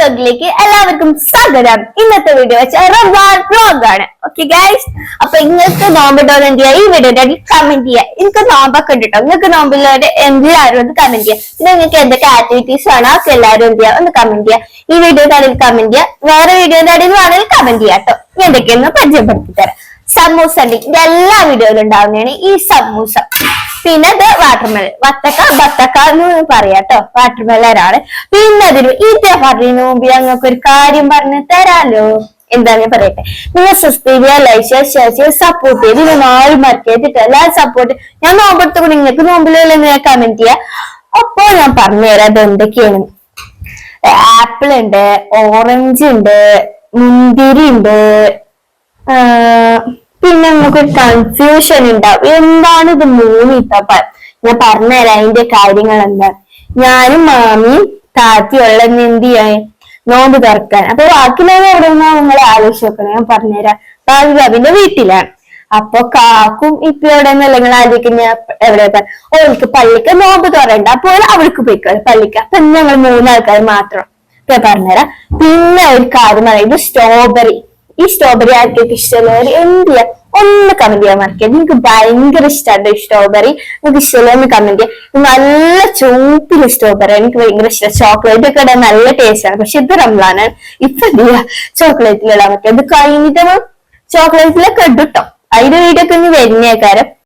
വ്ലോഗിലേക്ക് എല്ലാവർക്കും സ്വാഗതം. ഇന്നത്തെ വീഡിയോ വെച്ച റംസാൻ വ്ലോഗ് ആണ്. ഓക്കെ ഗൈസ് അപ്പൊ നിങ്ങൾക്ക് നോമ്പുണ്ടോ എന്ന് എന്ത് ഈ അടിയിൽ കമന്റ് ചെയ്യുക എനിക്ക് നോമ്പൊക്കെ ഉണ്ട് നിങ്ങൾക്ക് നോമ്പില്ലാതെ എല്ലാവരും ഒന്ന് കമന്റ് ചെയ്യുക പിന്നെ നിങ്ങൾക്ക് എന്തൊക്കെ ആക്ടിവിറ്റീസ് വേണോ ഒക്കെ എല്ലാവരും എന്ത് ചെയ്യുക ഒന്ന് കമന്റ് ചെയ്യുക ഈ വീഡിയോ അടിയിൽ കമന്റ് ചെയ്യുക വേറെ വീഡിയോ അടിയിൽ വേണമെങ്കിൽ കമന്റ് ചെയ്യാം കേട്ടോ ഞാൻ എന്തൊക്കെയെന്ന് പരിചയപ്പെടുത്തി തരാം. സമൂസ എല്ലാ വീഡിയോയിലും ഉണ്ടാവുന്നതാണ് ഈ സമൂസ. പിന്നെ ഇത് വത്തക്ക ബത്തക്ക എന്ന് പറയാട്ടോ വാട്ടർമെലൻ ആണ് പിന്നെ അതിന് ഇതേ പറഞ്ഞു മുമ്പ് ഞങ്ങൾക്ക് ഒരു കാര്യം പറഞ്ഞു തരാലോ. എന്താണ് പറയട്ടെ. നിങ്ങൾ സബ്സ്ക്രൈബ് ലൈക്ക് ഷെയർ ചെയ്യുക സപ്പോർട്ട് ചെയ്ത് നിങ്ങൾ മാറി മറക്കരുതിട്ട് എല്ലാവരും സപ്പോർട്ട് ഞാൻ നോമ്പെടുത്തു നിങ്ങൾക്ക് നോമ്പിലുള്ള നിങ്ങൾ കമന്റ് ചെയ്യുക അപ്പോ ഞാൻ പറഞ്ഞുതരാം അത് എന്തൊക്കെയാണ്. ആപ്പിൾ ഉണ്ട് ഓറഞ്ച് ഉണ്ട് മുന്തിരി ഉണ്ട് പിന്നെ നമുക്കൊരു കൺഫ്യൂഷൻ ഉണ്ടാവും. എന്താണ് ഇത് മൂന്ന് ഇത്തപ്പ ഞാൻ പറഞ്ഞുതരാം അതിന്റെ കാര്യങ്ങൾ എന്താ ഞാനും മാമിയും താത്തിയുള്ള എന്ത് ചെയ്യാൻ? നോമ്പ് തുറക്കാൻ. അപ്പൊ ബാക്കിയുള്ളത് എവിടെ നിന്നാ നിങ്ങൾ ആലോചിച്ച് ഞാൻ പറഞ്ഞുതരാം. ബാബി ബാബിന്റെ വീട്ടിലാണ്. അപ്പൊ കാക്കും ഇപ്പൊ എവിടെ നിന്നല്ല നിങ്ങൾ ആലോചിക്കുന്ന? എവിടെ ഓൾക്ക് പള്ളിക്ക് നോമ്പ് തുറണ്ട അപ്പോൾ അവൾക്ക് പോയിക്കോളെ പള്ളിക്ക്. അപ്പൊ ഞങ്ങൾ മൂന്നാൾക്കാർ മാത്രം. പറഞ്ഞുതരാം. പിന്നെ ഒരു കാര്യം പറയുന്നത് സ്ട്രോബെറി ഈ സ്ട്രോബെറി ആർക്കൊക്കെ ഇഷ്ടമുള്ളവർ എന്ത് ചെയ്യാം? ഒന്ന് കമന്റ് ചെയ്യാൻ മറക്കരുത്. നിങ്ങൾക്ക് ഭയങ്കര ഇഷ്ടമാണ് സ്ട്രോബെറി നിങ്ങൾക്ക് ഇഷ്ടമുള്ള ഒന്ന് കമന്റ് ചെയ്യാം. നല്ല ചൂപ്പിൽ സ്ട്രോബെറി എനിക്ക് ഭയങ്കര ഇഷ്ടം. ചോക്ലേറ്റ് ഒക്കെ ഇടാൻ നല്ല ടേസ്റ്റ് ആണ്. പക്ഷെ ഇത് റംലാനാണ് ഇപ്പൊ എന്ത് ചെയ്യാ? ചോക്ലേറ്റിൽ ഇടാൻ പറ്റും. അത് കഴിഞ്ഞിട്ട് ചോക്ലേറ്റിലൊക്കെ ഇടും അതിന്റെ ഒക്കെ ഇനി വരുന്നേക്കാരം